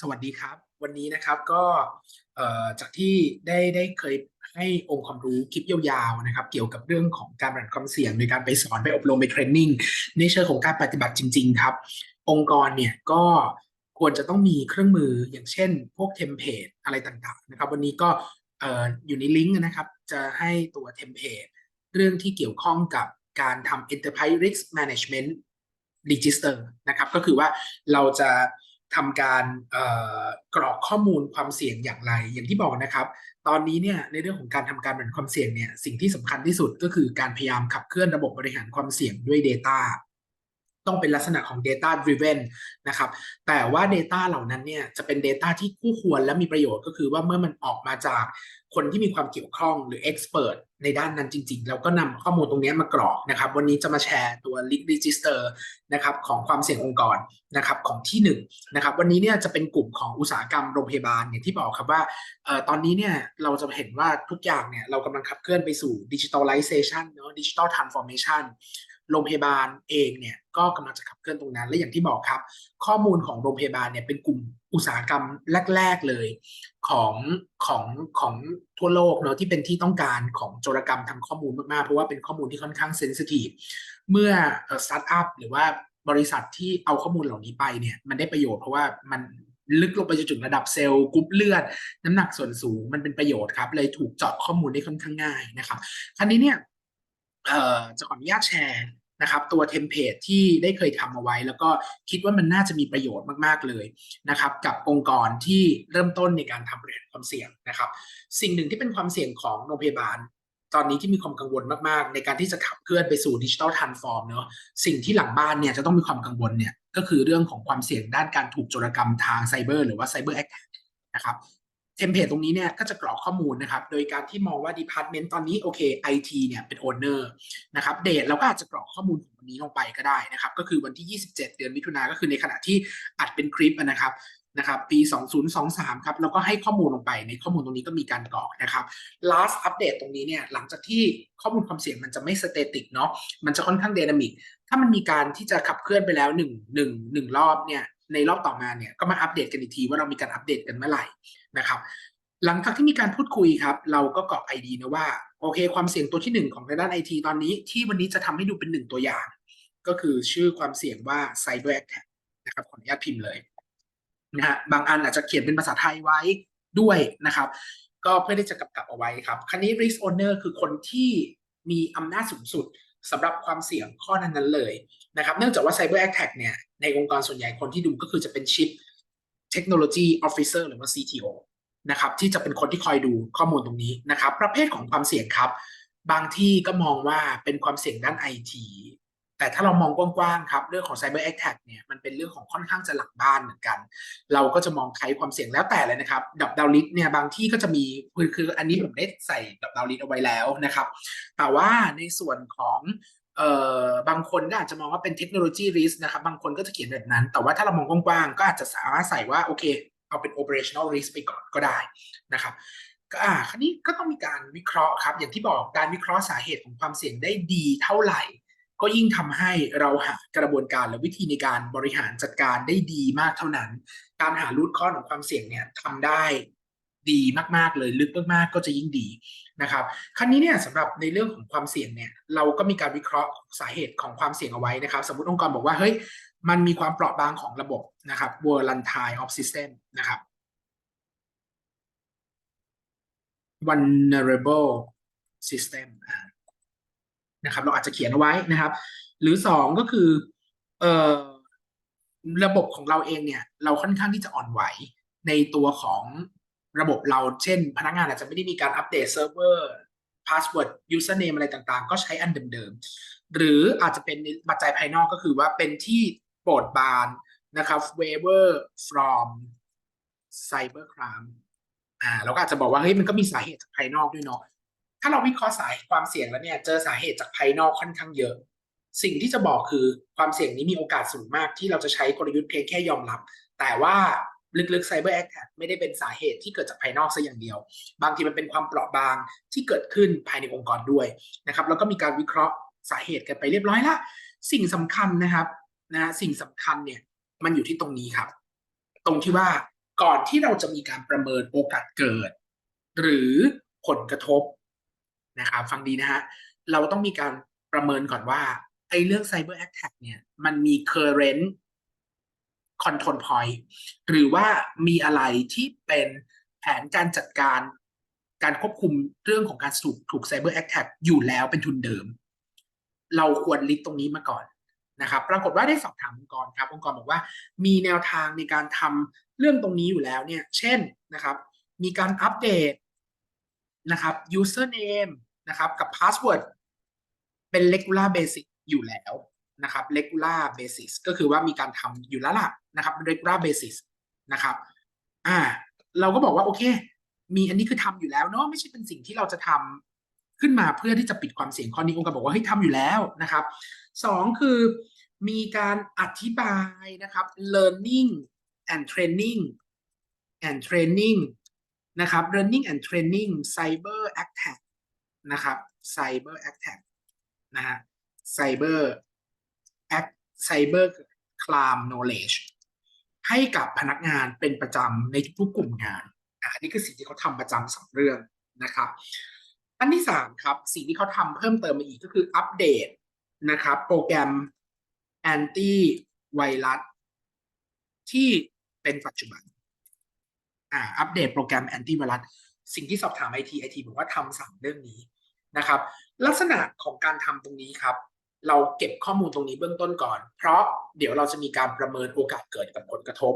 สวัสดีครับ วันนี้นะครับก็เอ่อจากที่ได้ได้เคยให้องค์ความรู้คลิปยาวๆนะครับ เกี่ยวกับเรื่องของการบริหารความเสี่ยงโดยการไปสอนไปอบรมไปเทรนนิ่งในเชิงของการปฏิบัติจริง ๆ ครับ องค์กรเนี่ยก็ควรจะต้องมีเครื่องมืออย่างเช่น พวกเทมเพลตอะไรต่างๆนะครับ วันนี้ก็เอ่ออยู่ในลิงก์นะครับ จะให้ตัวเทมเพลตเรื่องที่เกี่ยวข้องกับการทำ Enterprise Risk Management Register นะครับ ก็คือว่าเราจะ ทำการกรอกข้อมูลความเสี่ยงอย่างไร อย่างที่บอกนะครับ ตอนนี้เนี่ยในเรื่องของการทำการบริหารความเสี่ยงเนี่ยสิ่งที่สำคัญที่สุดก็คือการพยายามขับเคลื่อนระบบบริหารความเสี่ยงด้วย Data ต้องเป็นลักษณะของ Data Driven นะครับ แต่ว่า Data เหล่านั้นเนี่ยจะเป็น Data ที่คู่ควรและมีประโยชน์ก็คือว่าเมื่อมันออกมาจากคนที่มีความเกี่ยวข้องหรือ Expert ในด้านนั้นจริงๆแล้วก็นำข้อมูลตรงนี้มากรอกนะครับ วันนี้จะมาแชร์ตัว Link Register นะครับของความเสี่ยงองค์กรนะครับของที่1นงนะครับวันนี้เนี่ยจะเป็นกลุ่มของอุตสาหกรรมโรงพยาบาลอย่างที่บอกครับว่าออตอนนี้เนี่ยเราจะเห็นว่าทุกอย่างเนี่ยเรากำลังขับเคลื่อนไปสู่ Digitalization เนาะ Digital Transformation โรงพยาบาลเองเนี่ยก็กำลังจะขับเคลื่อนตรงนั้น และอย่างที่บอกครับ ข้อมูลของโรงพยาบาลเนี่ยเป็นกลุ่มอุตสาหกรรมแรก ๆ เลยของของของทั่วโลกเนาะที่เป็นที่ต้องการของโจรกรรมทางข้อมูลมากๆ เพราะว่าเป็นข้อมูลที่ค่อนข้างเซนซิทีฟเมื่อสตาร์ทอัพหรือว่าบริษัทที่เอาข้อมูลเหล่านี้ไปเนี่ยมันได้ประโยชน์เพราะว่ามันลึกลงไปจนถึงระดับเซลล์กรุ๊ปเลือด น้ำหนักส่วนสูงมันเป็นประโยชน์ครับ เลยถูกเจาะข้อมูลได้ค่อนข้างง่ายนะครับ คราวนี้เนี่ย จะขออนุญาตแชร์นะครับตัวเทมเพลตที่ได้เคยทำเอาไว้ แล้วก็คิดว่ามันน่าจะมีประโยชน์มากๆเลยนะครับ กับองค์กรที่เริ่มต้นในการทำบริหารความเสี่ยงนะครับ สิ่งหนึ่งที่เป็นความเสี่ยงของโรงพยาบาล ตอนนี้ที่มีความกังวลมากๆ ในการที่จะขับเคลื่อนไปสู่ดิจิทัลทรานส์ฟอร์มเนาะสิ่งที่หลังบ้านเนี่ยจะต้องมีความกังวลเนี่ยก็คือเรื่องของความเสี่ยงด้านการถูกโจรกรรมทางไซเบอร์หรือว่าไซเบอร์แอคนะครับ เทมเพลตตรงนี้เนี่ยก็จะกรอกข้อมูลนะครับ โดยการที่มองว่า Department ตอนนี้โอเค IT เนี่ยเป็น Owner นะครับเดทเราก็อาจจะกรอกข้อมูลของวันนี้ลงไปก็ได้นะครับ ก็คือวันที่ 27 เดือนมิถุนาก็คือในขณะที่อัดเป็นคลิปนะครับนะครับปี 2023 ครับแล้วก็ให้ข้อมูลลงไปในข้อมูลตรงนี้ก็มีการกรอกนะครับ last update ตรงนี้เนี่ยหลังจากที่ข้อมูลความเสี่ยงมันจะไม่ static เนาะมันจะค่อนข้าง dynamic ถ้ามันมีการที่จะขับเคลื่อนไปแล้ว1 1 1รอบเนี่ยในรอบต่อมาเนี่ยก็มาอัปเดตกันอีกทีว่าเรามีการอัปเดตกันเมื่อไหร่นะครับ หลังจากที่มีการพูดคุยครับ เราก็กรอก ID นะว่าโอเค ความเสี่ยงตัวที่ 1 ของทางด้าน IT ตอนนี้ที่วันนี้จะทำให้ดูเป็นหนึ่งตัวอย่าง ก็คือชื่อความเสี่ยงว่า Cyber Attack นะครับขออนุญาตพิมพ์เลยนะฮะบางอันอาจจะเขียนเป็นภาษาไทยไว้ด้วยนะครับ ก็เพื่อที่จะกำกับเอาไว้ครับคันนี้ Risk Owner คือคนที่มีอำนาจสูงสุดสำหรับความเสี่ยงข้อนั้นๆเลยนะครับ เนื่องจากว่า Cyber Attack เนี่ย ในองค์กรส่วนใหญ่คนที่ดูก็คือจะเป็น Chief Technology Officer หรือว่า CTO นะครับที่จะเป็นคนที่คอยดูข้อมูลตรงนี้นะครับ ประเภทของความเสี่ยงครับ บางที่ก็มองว่าเป็นความเสี่ยงด้าน IT แต่ถ้าเรามองกว้างๆครับเรื่องของ Cyber Attack เนี่ยมันเป็นเรื่องของค่อนข้างจะหลักบ้านเหมือนกัน เราก็จะมองใครความเสี่ยงแล้วแต่เลยนะครับดับดาวลิสเนี่ยบางที่ก็จะมีคือคืออันนี้ผมได้ใส่ดับดาวลิสเอาไว้แล้วนะครับ แต่ว่าในส่วนของ เอ่อบางคนก็อาจจะมองว่าเป็นเทคโนโลยีริสนะครับ บางคนก็จะเขียนแบบนั้น แต่ว่าถ้าเรามองกว้างๆ ก็อาจจะสามารถใส่ว่าโอเคเอาเป็น operational risk ไปก่อนก็ได้นะครับก็อ่าคราวนี้ก็ต้องมีการวิเคราะห์ครับ อย่างที่บอกการวิเคราะห์สาเหตุของความเสี่ยงได้ดีเท่าไหร่ ก็ยิ่งทำให้เราหากระบวนการและวิธีในการบริหารจัดการได้ดีมากเท่านั้น การหารูทคอของความเสี่ยงเนี่ยทำได้ ดีมากๆเลยลึกมากๆก็จะยิ่งดีนะครับครั้นี้เนี่ยสำหรับในเรื่องของความเสี่ยงเนี่ยเราก็มีการวิเคราะห์สาเหตุของความเสี่ยงเอาไว้นะครับ สมมติองค์กรบอกว่าเฮ้ยมันมีความเปราะบางของระบบนะครับ vulnerability of system นะครับ vulnerable system นะครับเราอาจจะเขียนเอาไว้นะครับ หรือสองก็คือเอ่อระบบของเราเองเนี่ย เราค่อนข้างที่จะอ่อนไหวในตัวของ ระบบเราเช่น พนักงานอาจจะไม่ได้มีการอัปเดตเซิร์ฟเวอร์พาสเวิร์ดยูเซอร์เนมอะไรต่างๆ ก็ใช้อันเดิมๆ หรืออาจจะเป็นปัจจัยภายนอกก็คือว่าเป็นที่โปรดบานนะครับ waiver from cyber crime อ่าเราก็อาจจะบอกว่าเฮ้ยมันก็มีสาเหตุจากภายนอกด้วยเนาะถ้าเราวิเคราะห์สาเหตุความเสี่ยงแล้วเนี่ยเจอสาเหตุจากภายนอกค่อนข้างเยอะ สิ่งที่จะบอกคือความเสี่ยงนี้มีโอกาสสูงมากที่เราจะใช้กลยุทธ์เพียงแค่ยอมรับ แต่ว่า ลึกๆ Cyber Attack ไม่ได้เป็นสาเหตุที่เกิดจากภายนอกซะอย่างเดียว บางทีมันเป็นความเปราะบางที่เกิดขึ้นภายในองค์กรด้วยนะครับแล้วก็มีการวิเคราะห์สาเหตุกันไปเรียบร้อยละสิ่งสำคัญนะครับนะสิ่งสำคัญเนี่ยมันอยู่ที่ตรงนี้ครับ ตรงที่ว่าก่อนที่เราจะมีการประเมินโอกาสเกิด หรือผลกระทบนะครับฟังดีนะฮะเราต้องมีการประเมินก่อนว่าไอ้เรื่อง Cyber Attack เนี่ยมันมี current control point หรือว่ามีอะไรที่เป็นแผนการจัดการการควบคุมเรื่องของการถูกถูก Cyber Attack อยู่แล้วเป็นทุนเดิม เราควรลิสต์ตรงนี้มาก่อนนะครับ ปรากฏว่าได้สอบถามองค์กรครับองค์กรบอกว่า มีแนวทางในการทำเรื่องตรงนี้อยู่แล้วเนี่ย เช่นนะครับ มีการอัปเดตนะครับ username นะครับกับ password เป็น regular basic อยู่แล้ว นะครับ regular basis ก็คือว่ามีการทำอยู่แล้วล่ะนะครับ regular basis นะครับอ่าเราก็บอกว่าโอเค มีอันนี้คือทำอยู่แล้วเนาะไม่ใช่เป็นสิ่งที่เราจะทำขึ้นมาเพื่อที่จะปิดความเสี่ยงข้อนี้องค์การบอกว่าเฮ้ทำอยู่แล้วนะครับสองคือมีการอธิบายนะครับ learning and training and training นะครับ learning and training cyber attack นะครับ cyber attack นะฮะ cyber act cyber crime knowledge ให้กับพนักงานเป็นประจำในทุกกลุ่มงานอันนี้คือสิ่งที่เขาทำประจำสองเรื่องนะครับ อันที่สามครับสิ่งที่เขาทำเพิ่มเติมมาอีกก็คืออัปเดตนะครับ โปรแกรมแอนตี้ไวรัสที่เป็นปัจจุบันอ่าอัปเดตโปรแกรมแอนตี้ไวรัสสิ่งที่สอบถามไอทีไอทีบอกว่าทำสามเรื่องนี้นะครับ ลักษณะของการทำตรงนี้ครับ เราเก็บข้อมูลตรงนี้เบื้องต้นก่อน เพราะเดี๋ยวเราจะมีการประเมินโอกาสเกิดกับผลกระทบ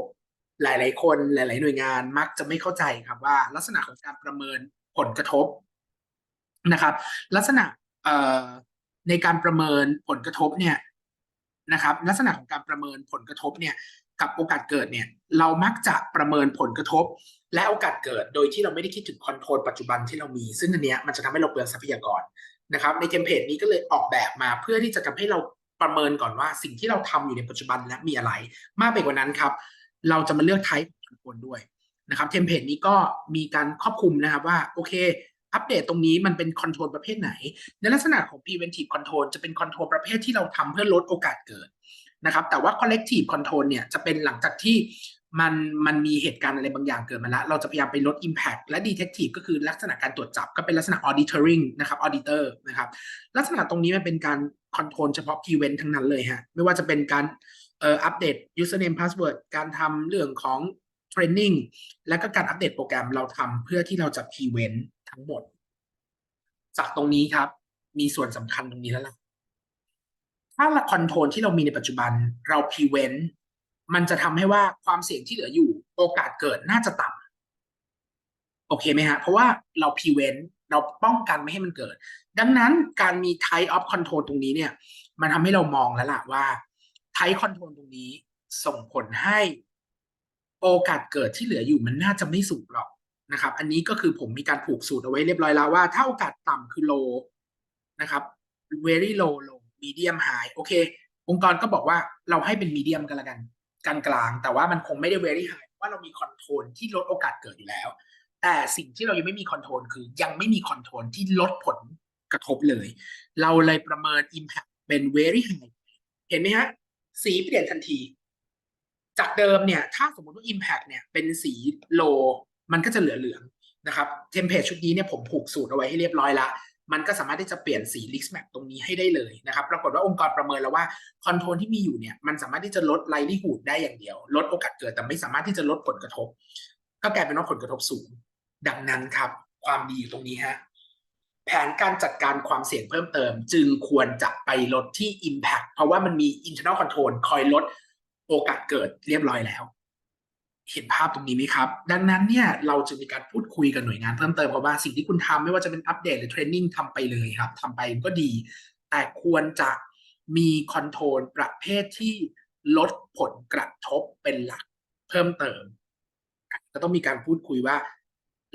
หลาย ๆ คนหลาย ๆ หน่วยงานมักจะไม่เข้าใจครับว่า ลักษณะของการประเมินผลกระทบนะครับ ลักษณะในการประเมินผลกระทบเนี่ยนะครับ ลักษณะของการประเมินผลกระทบเนี่ยกับโอกาสเกิดเนี่ยเรามักจะประเมินผลกระทบ และโอกาสเกิดโดยที่เราไม่ได้คิดถึงคอนโทรลปัจจุบันที่เรามี ซึ่งอันเนี้ยมันจะทำให้เราเปลืองทรัพยากร นะครับในเทมเพลตนี้ก็เลยออกแบบมาเพื่อที่จะทำให้เราประเมินก่อนว่าสิ่งที่เราทำอยู่ในปัจจุบันและมีอะไร มากไปกว่านั้นครับ เราจะมาเลือก type คอนโทรลด้วยนะครับเทมเพลตนี้ก็มีการครอบคลุมนะครับว่าโอเค อัปเดตตรงนี้มันเป็นคอนโทรลประเภทไหน ในลักษณะของ preventive control จะเป็นคอนโทรลประเภทที่เราทำเพื่อลดโอกาสเกิดนะครับแต่ว่า corrective control เนี่ยจะเป็นหลังจากที่ มันมันมีเหตุการณ์อะไรบางอย่างเกิดมาแล้ว เราจะพยายามไปลด impact และ detective ก็คือลักษณะการตรวจจับก็เป็นลักษณะ auditoring นะครับ auditor นะครับ ลักษณะตรงนี้มันเป็นการ control เฉพาะ Event ทั้งนั้นเลยฮะ ไม่ว่าจะเป็นการเอ่ออัปเดต username password การทำเรื่องของ training และก็การอัปเดตโปรแกรมเราทำเพื่อที่เราจะ prevent ทั้งหมด จากตรงนี้ครับ มีส่วนสำคัญตรงนี้แล้วล่ะถ้าคอนโทรลที่เรามีในปัจจุบันเรา prevent มันจะทำให้ว่าความเสี่ยงที่เหลืออยู่โอกาสเกิดน่าจะต่ำโอเคไหมฮะ เพราะว่าเรา prevent เราป้องกันไม่ให้มันเกิด ดังนั้นการมี type of control ตรงนี้เนี่ย มันทำให้เรามองแล้วล่ะว่า type control ตรงนี้ส่งผลให้โอกาสเกิดที่เหลืออยู่มันน่าจะไม่สูงหรอกนะครับ อันนี้ก็คือผมมีการผูกสูตรเอาไว้เรียบร้อยแล้วว่า ถ้าโอกาสต่ำคือ low นะครับ very low low medium high โอเค องค์กรก็บอกว่าเราให้เป็น medium กันละกัน กลางกลางๆ แต่ว่ามันคงไม่ได้ very high ว่าเรามีคอนโทรลที่ลดโอกาสเกิดอยู่แล้ว แต่สิ่งที่เรายังไม่มีคอนโทรลคือยังไม่มีคอนโทรลที่ลดผลกระทบเลย เราเลยประเมิน impact เป็น very high เห็นไหมฮะ สีเปลี่ยนทันที จากเดิมเนี่ย ถ้าสมมติว่า impact เนี่ยเป็นสี low มันก็จะเหลือเหลืองนะครับ เทมเพลตชุดนี้เนี่ยผมผูกสูตรเอาไว้ให้เรียบร้อยละ มันก็สามารถที่จะเปลี่ยนสี l i s t map ตรงนี้ให้ได้เลยนะครับ ปรากฏว่าองค์กรประเมินแล้วว่าคอนโทรลที่มีอยู่เนี่ยมันสามารถที่จะลด likelihood ได้อย่างเดียว ลดโอกาสเกิดแต่ไม่สามารถที่จะลดผลกระทบ ก็กลายเป็นว่าผลกระทบสูง ดังนั้นครับ ความดีอยู่ตรงนี้ฮะแผนการจัดการความเสี่ยงเพิ่มเติม จึงควรจะไปลดที่ impact เพราะว่ามันมี internal control คอยลดโอกาสเกิดเรียบร้อยแล้ว เห็นภาพตรงนี้ไหมครับ ดังนั้นเนี่ยเราจะมีการพูดคุยกับหน่วยงานเพิ่มเติมเพราะว่าสิ่งที่คุณทำไม่ว่าจะเป็นอัปเดตหรือเทรนนิ่งทำไปเลยครับทำไปก็ดี แต่ควรจะมีคอนโทรลประเภทที่ลดผลกระทบเป็นหลักเพิ่มเติม ก็ต้องมีการพูดคุยว่า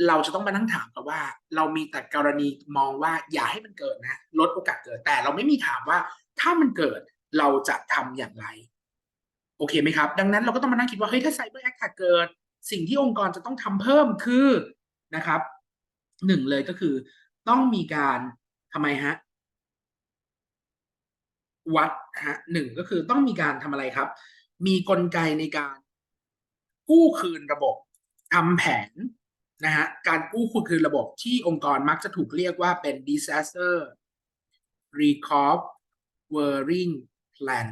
เราจะต้องมานั่งถามกันว่า เรามีแต่กรณีมองว่าอย่าให้มันเกิดนะ ลดโอกาสเกิดแต่เราไม่มีถามว่าถ้ามันเกิดเราจะทำอย่างไร อเคไหมครับ ดังนั้นเราก็ต้องมานั่งคิดว่าเฮ้ยถ้าไซเบอร์แอคแทกเกิด สิ่งที่องค์กรจะต้องทำเพิ่มคือนะครับหนึ่งเลยก็คือต้องมีการทำไมฮะวัดฮะหนึ่งก็คือต้องมีการทำอะไรครับ มีกลไกในการกู้คืนระบบทำแผนนะฮะการกู้คุณคือระบบที่องค์กรมักจะถูกเรียกว่าเป็น disaster recovering plan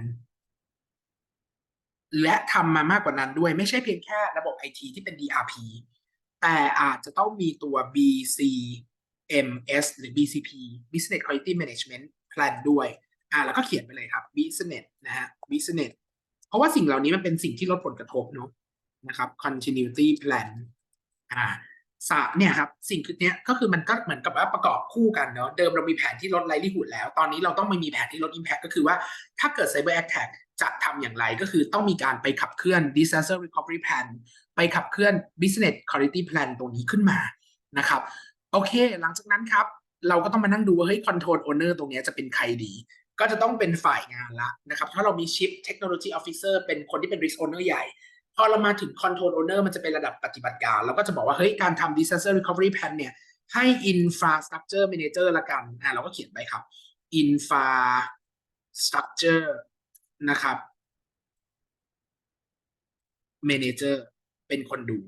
และทำมามากกว่านั้นด้วยไม่ใช่เพียงแค่ระบบไอทีที่เป็น DRP แต่อาจจะต้องมีตัว BCMS หรือ BCP Business Quality Management Plan ด้วยอ่าแล้วก็เขียนไปเลยครับ Business นะฮะ Business เพราะว่าสิ่งเหล่านี้มันเป็นสิ่งที่ลดผลกระทบเนาะนะครับ Continuity Plan อ่า สามเนี่ยครับสิ่งคือเนี้ยก็คือมันก็เหมือนกับว่าประกอบคู่กันเนาะเดิมเรามีแผนที่ลดไลลี่หูดแล้ว ตอนนี้เราต้องไม่มีแผนที่ลด Impact ก็คือว่าถ้าเกิด Cyber Attack จะทำอย่างไรก็คือต้องมีการไปขับเคลื่อน Disaster Recovery Plan ไปขับเคลื่อน Business Quality Plan ตรงนี้ขึ้นมานะครับโอเค หลังจากนั้นครับ เราก็ต้องมานั่งดูว่าเฮ้ย Control Owner ตรงเนี้ยจะเป็นใครดี ก็จะต้องเป็นฝ่ายงานละนะครับ ถ้าเรามี Chief Technology Officer เป็นคนที่เป็น Risk Owner ใหญ่ พอเรามาถึง Control Owner มันจะเป็นระดับปฏิบัติการเราก็จะบอกว่า เฮ้ย การทำ Disaster Recovery Plan เนี่ย ให้ Infrastructure Manager ละกัน อ่าเราก็เขียนไปครับ Infrastructure นะครับ Manager เป็นคนดู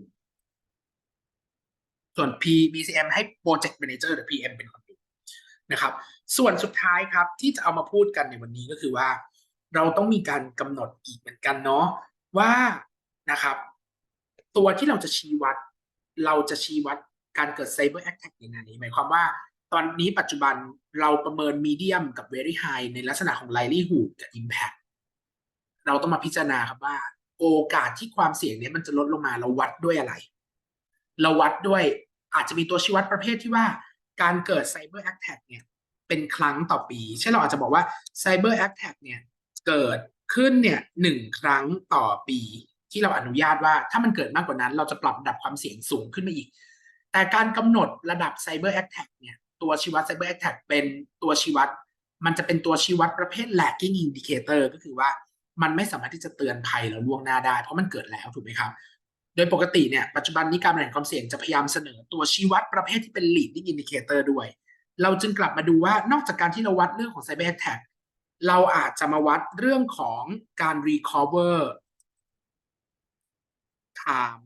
ส่วน P BCM ให้ Project Manager หรือ PM เป็นคนดูนะครับ ส่วนสุดท้ายครับที่จะเอามาพูดกันในวันนี้ก็คือว่า เราต้องมีการกำหนดอีกเหมือนกันเนาะว่า นะครับ ตัวที่เราจะชี้วัด เราจะชี้วัดการเกิด Cyber Attack ยังไงหมายความว่าตอนนี้ปัจจุบันเราประเมิน Medium กับ Very High ในลักษณะของ Likelihood กับ Impact เราต้องมาพิจารณาครับว่า โอกาสที่ความเสี่ยงนี้มันจะลดลงมาเราวัดด้วยอะไร เราวัดด้วยอาจจะมีตัวชี้วัดประเภทที่ว่าการเกิด Cyber Attack เนี่ยเป็นครั้งต่อปี เช่นเราอาจจะบอกว่า Cyber Attack เนี่ยเกิดขึ้นเนี่ยหนึ่งครั้งต่อปี ที่เราอนุญาตว่าถ้ามันเกิดมากกว่านั้น เราจะปรับระดับความเสี่ยงสูงขึ้นมาอีก แต่การกำหนดระดับ Cyber Attack เนี่ยตัวชี้วัด Cyber Attack เป็นตัวชี้วัด มันจะเป็นตัวชี้วัดประเภท lagging indicator ก็คือว่ามันไม่สามารถที่จะเตือนภัยเราล่วงหน้าได้ เพราะมันเกิดแล้วถูกไหมครับ โดยปกติเนี่ยปัจจุบันนี้การบริหารความเสี่ยงจะพยายามเสนอตัวชี้วัดประเภทที่เป็น leading indicator ด้วย เราจึงกลับมาดูว่านอกจากการที่เราวัดเรื่องของ cyber attack เราอาจจะมาวัดเรื่องของการ recover time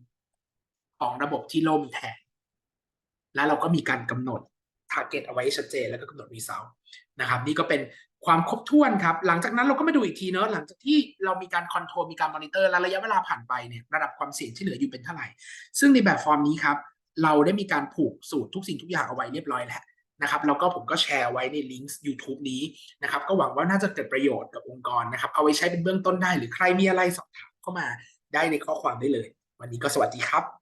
ของระบบที่ล่มแทน แล้วเราก็มีการกำหนด target เอาไว้ชัดเจนแล้วก็กำหนด result นะครับ นี่ก็เป็นความครบถ้วนครับ หลังจากนั้นเราก็มาดูอีกทีเนอะหลังจากที่เรามีการคอนโทรลมีการมอนิเตอร์และระยะเวลาผ่านไปเนี่ยระดับความเสี่ยงที่เหลืออยู่เป็นเท่าไหร่ ซึ่งในแบบฟอร์มนี้ครับ เราได้มีการผูกสูตรทุกสิ่งทุกอย่างเอาไว้เรียบร้อยแล้วนะครับแล้วก็ผมก็แชร์ไว้ในลิงก์ YouTube นี้นะครับ ก็หวังว่าน่าจะเกิดประโยชน์กับองค์กรนะครับ เอาไว้ใช้เป็นเบื้องต้นได้ หรือใครมีอะไรสอบถามเข้ามาได้ในข้อความได้เลย วันนี้ก็สวัสดีครับ